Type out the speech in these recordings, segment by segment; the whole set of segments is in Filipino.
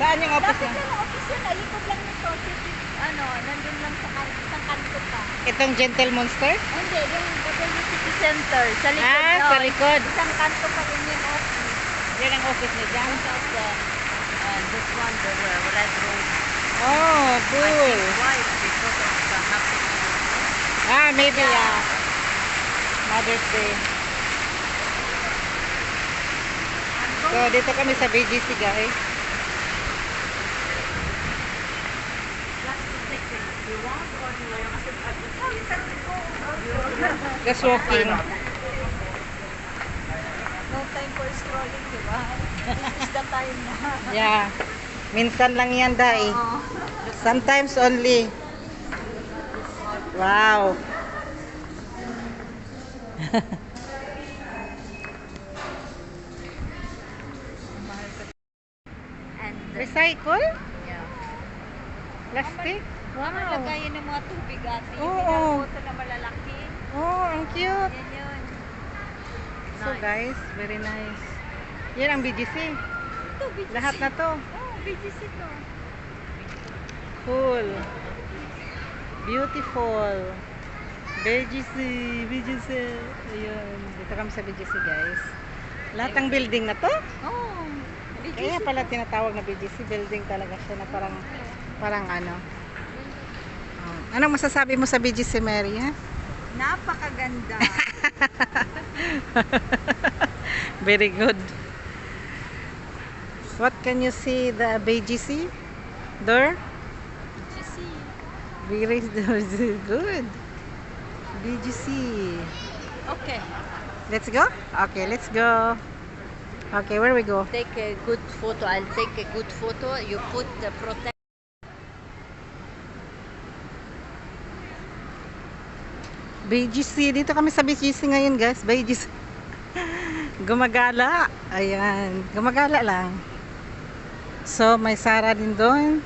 Saan yung office Lapit niya? lang ang office yun. Ikot lang nito. City, ano, nandun lang sa kan isang kanto pa. Itong Gentle Monster? Hindi, yung Baguio City Center. Sa likod Ah, doon. sa likod. Isang kanto pa rin yung office. Yan ang office niya dyan. the, uh, this one, the uh, red road. Oh, cool. Why? Because of the happy. Ah, maybe, yeah. Mother's Day. So, dito kami sa BGC, guys. Just walking. No time for scrolling, di ba? This is the time na. Yeah. Minsan lang yan, dai. Oo. Sometimes only. Wow. Recycle? yeah. Plastic? Wow. Lagayan ng mga tubig ate. Yung Oo. pinagboto na malalaki. Oh, ang cute. Yan yun. So guys, very nice. Yan ang BGC. Ito, BGC. Lahat na to. Oh, BGC to. Cool. Beautiful. BGC, BGC. Ayun, dito kami sa BGC guys. Lahat ng building na to. Oh, BGC. Kaya pala tinatawag na BGC building talaga siya na parang parang ano. Anong masasabi mo sa BGC Mary? Ha? Napakaganda. Very good. What can you see the BGC? Door? BGC. Very good. BGC. Okay. Let's go? Okay, let's go. Okay, where we go? Take a good photo. I'll take a good photo. You put the protect. BGC. Dito kami sa BGC ngayon, guys. BGC. Gumagala. Ayan. Gumagala lang. So, may Sara din doon.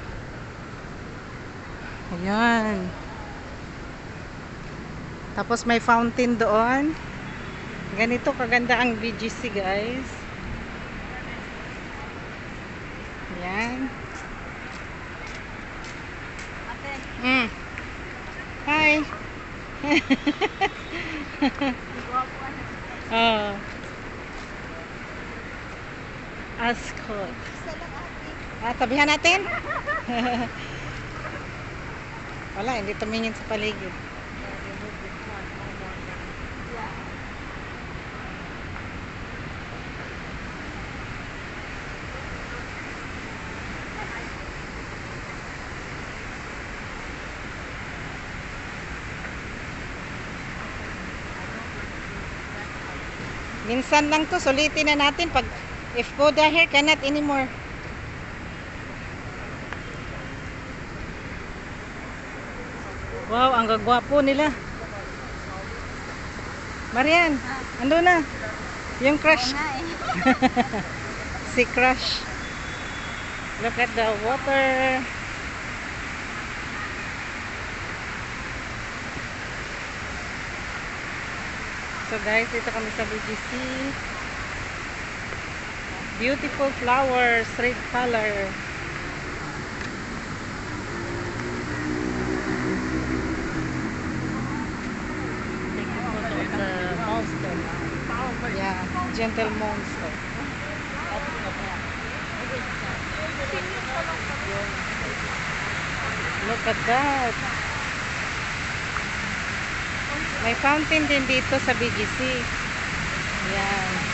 Ayan. Tapos may fountain doon. Ganito kaganda ang BGC, guys. Ayan. Ate, Mm. Oh. Ascot. Ah, tabihan natin? Wala, hindi tumingin sa paligid. Yeah. Minsan lang to, sulitin na natin pag if the hair cannot anymore. Wow, ang gagwapo nila. Marian, ando na. Yung crush, nga eh. si crush. Look at the water. So guys, dito kami sa BGC. Beautiful flowers, red color. Take a photo of the monster. Yeah, gentle monster. Look at that. May fountain din dito sa BGC. Yan.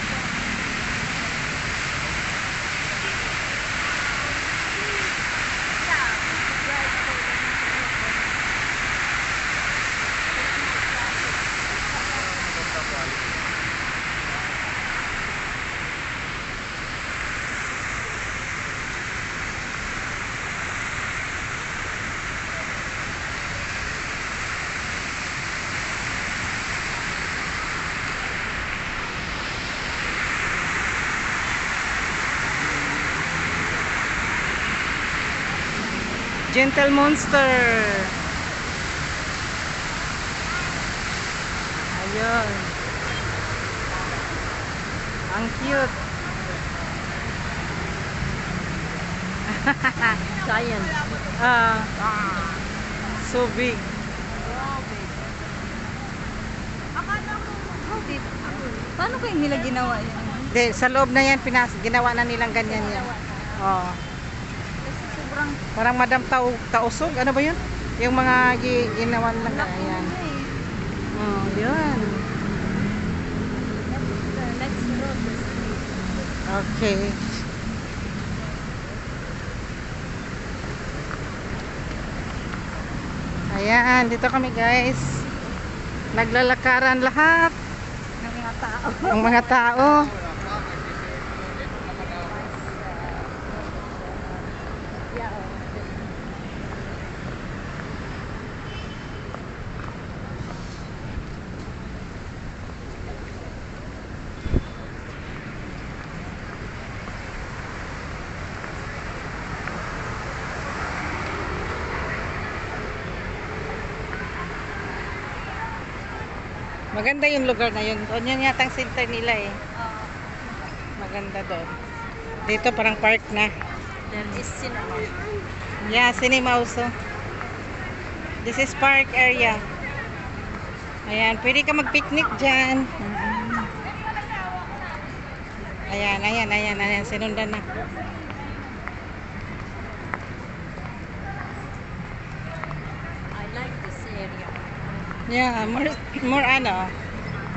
Gentle Monster. Ayun. Ang cute. Giant. Ah, so big. Paano kayo nila ginawa yun? De, sa loob na yan, pinas, ginawa na nilang ganyan yan. Oh. Sobrang Parang Madam Tau, Tausog, ano ba yun? Yung mga gi, ginawa lang ayan. Oh, yun. Okay. Ayan, dito kami guys. Naglalakaran lahat ng mga tao. ng mga tao. Yeah, oh. Maganda yung lugar na yun. Doon yun yatang center nila eh. Maganda doon. Dito parang park na. There is cinema. Yeah, cinema also. This is park area. Ayan, pwede ka mag-picnic dyan. Ayan, ayan, ayan, ayan, sinundan na. I like this area. Yeah, more, more ano,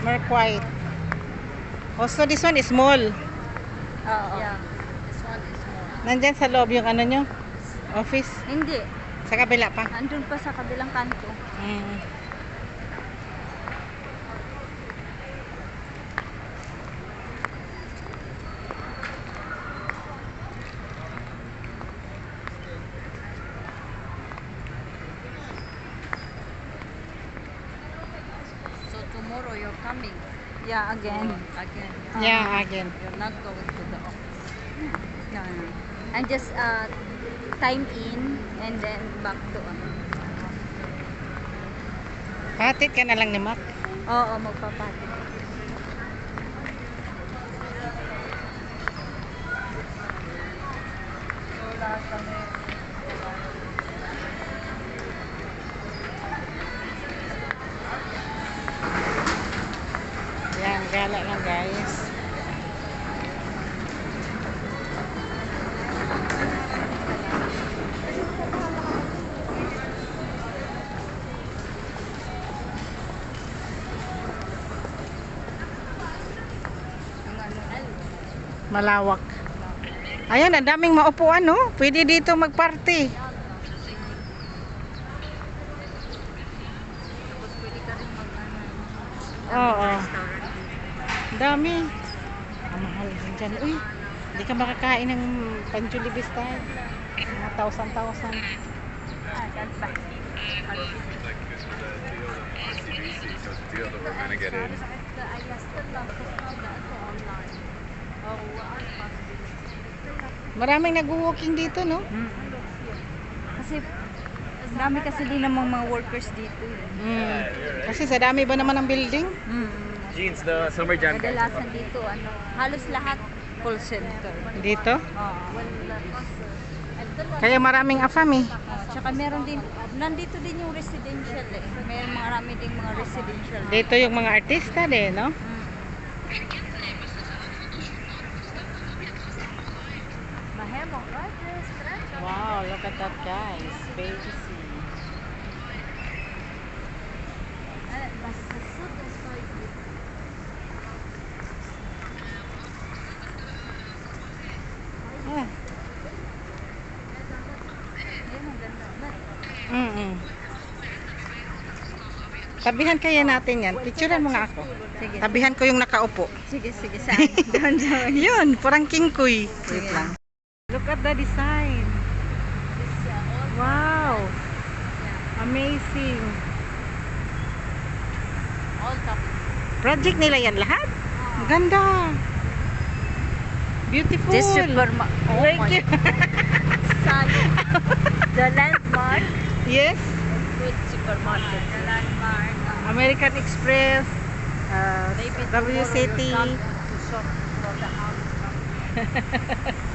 more quiet. Also, this one is small. Oo. Yeah. This one is more. Nandyan sa loob yung ano nyo, office. Hindi. Sa kabila pa. Andun pa sa kabilang kanto. Mm. So tomorrow you're coming. Yeah, again. again. Yeah, again. You're not going to the office. No, no. And just uh, time in and then back to ano. Hatid ka na lang ni Mac. Oo, magpapati. Yan, gala lang guys. Malawak. Ayan, ang daming maupuan, no? Pwede dito magparty. Oo. Ang dami. Ang mahal din dyan. Uy, hindi ka makakain ng panjulibis tayo. Mga thousand-thousand. Ah, that's fine. like this was a deal that RCBC was a deal that we're gonna get in. Maraming nag-walking dito, no? Kasi dami kasi din namang mga workers dito. eh. Mm. Kasi sa dami ba naman ng building? Jeans, the summer jam. Kadalasan dito, ano, halos lahat call center. Dito? Oo. Kaya maraming afam eh. Tsaka meron din, nandito din yung residential eh. Meron marami din mga residential. Dito yung mga artista din, no? Mm. Wow, look at that guys. Baby sea. Eh. Ah. Ganda. But, Mm Tabihan kaya natin yan. Picturean mo nga ako. Sige. Tabihan ko yung nakaupo. Sige, sige. Saan? Doon, doon. Yun, parang kingkoy. Wait lang. Look at the design. Wow. Amazing. All top. Project nila yan lahat? Ang ganda. Beautiful. This super ma- Oh Thank my you. outside. the landmark. Yes. Good supermarket. The landmark. American Express. Uh, Maybe WCT. tomorrow you'll come to shop for the house.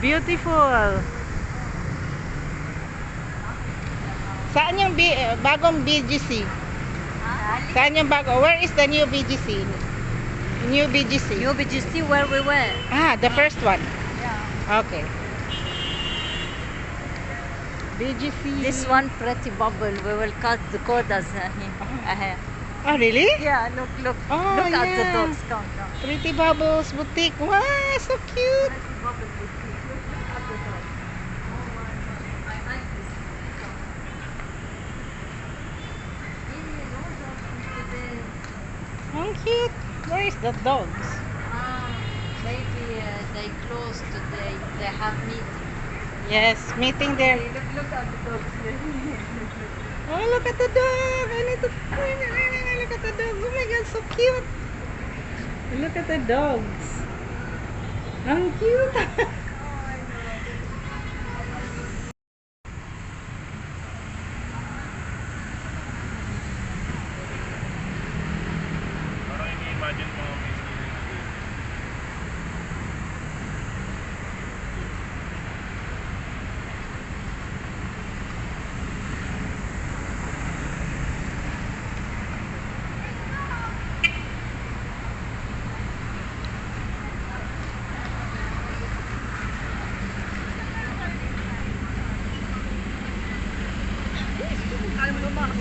Beautiful. Saan yung B- eh, bagong BGC? Saan yung bago? Where is the new BGC? New BGC. New BGC where we went. Ah, the first one. Yeah. Okay. BGC. This one pretty bubble. We will cut the cordas uh, here. Uh, Oh, really? yeah, look, look. Oh, look at the yeah. dogs. Come, come. Pretty Bubbles Boutique. Wow, so cute. Pretty bubble boutique. Look, look at the dogs. Oh my God. I like this. Really, those dogs is the best. Where is the dogs? Ah, maybe uh, they closed today. They have meeting. Yes, meeting there. Look, look at the dogs. Oh, look at the dog. I need to look at the dog. Oh my god, so cute. Look at the dogs. How cute.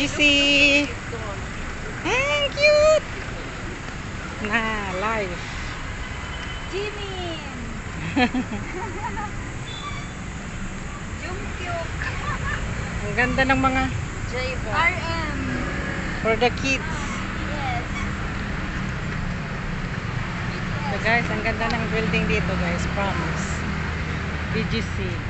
BGC. Ah, cute. Na, live. Jimin! Jungkook! Ang ganda ng mga J-Rock. RM! for the kids. Yes. So guys, ang ganda ng building dito guys, promise. BGC.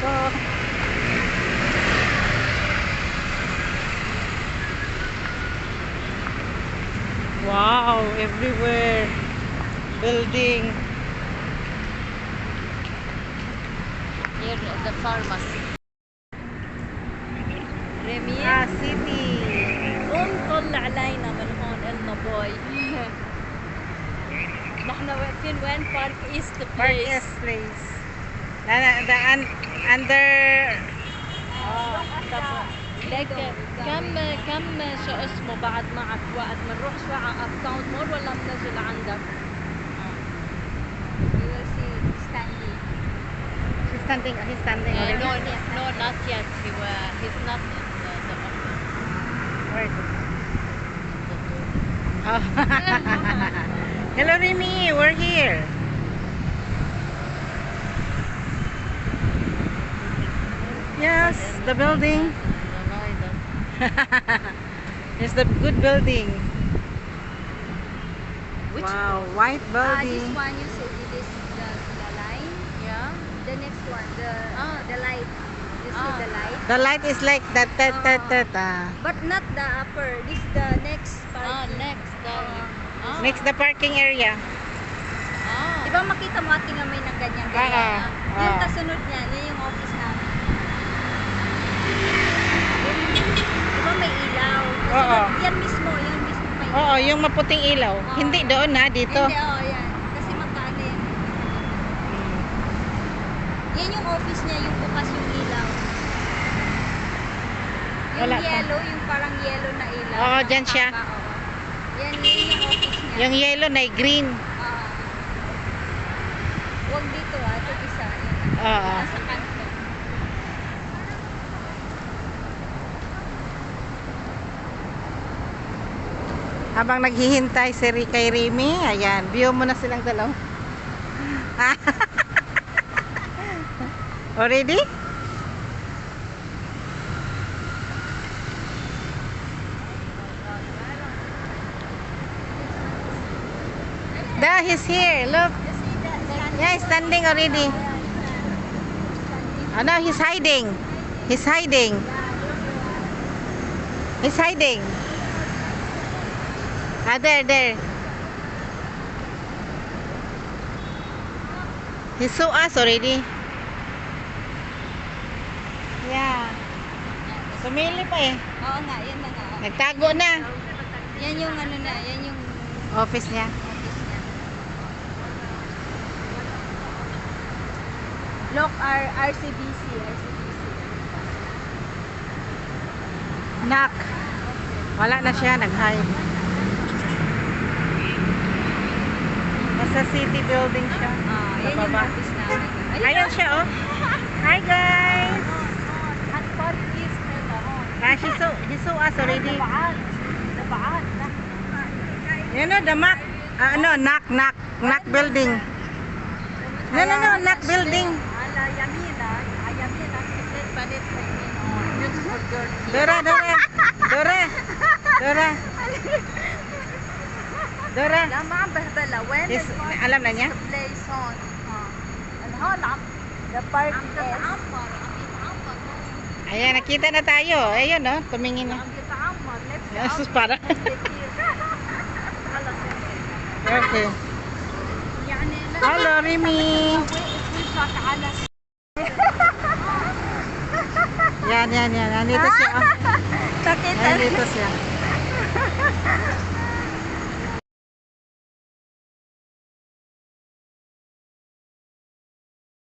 Let's go. Wow, everywhere. Building. Here, the pharmacy. ريمي Ah, city. قوم طلع علينا من هون قلنا باي نحن واقفين وين بارك ايست Park بليس S place. Na, na, the un, under آه ليك كم كم شو اسمه بعد معك وقت بنروح شوي على اب تاون مول ولا بنجي لعندك؟ Standing. He's standing Uh, already. no, no, not yet. He uh, he's not in the, the office. Where is it? Oh. Hello, Remy. We're here. Yes, the building. It's the good building. Which wow, white Ah, building. this one you see this the, the line. Yeah. The next one, the Ah. the light. You see Ah. the light. The light is like that, that, that, that. ah. But not the upper. This the next part. Ah, next. The, ah. Next the parking area. Ah. Di ba makita mo ating may ng ganyan Ah, ganyan? ah. Yung Ah. kasunod niyan, yan yung office namin. Yung- Di ba may ilaw? Oo. Yan mismo, yan mismo may ilaw. Oo, yung maputing ilaw. Oo. Hindi doon ha, dito. Hindi, oo, yan. Kasi magkaano yan. Yan yung office niya, yung bukas yung ilaw. Yung Wala pa. yellow, yung parang yellow na ilaw. Oo, na dyan siya. oo. Yan, yan yung office niya. Yung yellow na green. Ah. Huwag dito ah, ito isa. Yan. Oo. Nasa kanto. Habang naghihintay si Ri- kay Remy, ayan, view mo na silang dalaw. Already? Da, he's here. Look. Yeah, he's standing already. Oh no, he's hiding. He's hiding. He's hiding. Ah, there, there. He saw us already. Yeah. Sumili pa eh. Oo nga, yan na nga. Nagtago na. Yan yung ano na, yan yung Office niya. office niya. Look, R RCBC, RCBC. Knock. Wala na siya, nag-hide. Nasa city building siya. Ah, yan yung Nababa. office namin. Ayun siya, oh. Hi, guys. At what is Ah, he saw, he saw us already. Labaan. Labaan. You know, the knock. Ah, ano, knock, knock. Knock building. No, no, no, knock building. Dora, Dora. Dora. Dora. Dora. Lama behdala when Yes, alam na niya? the place on. And hala, the park is. Ayan, nakita na tayo. Ayun, no, tumingin na. Jesus, para. okay. يعني Hello, Remy. وقفك على Yan, yan, yan. Nandito siya. oh. Nakita Nandito siya.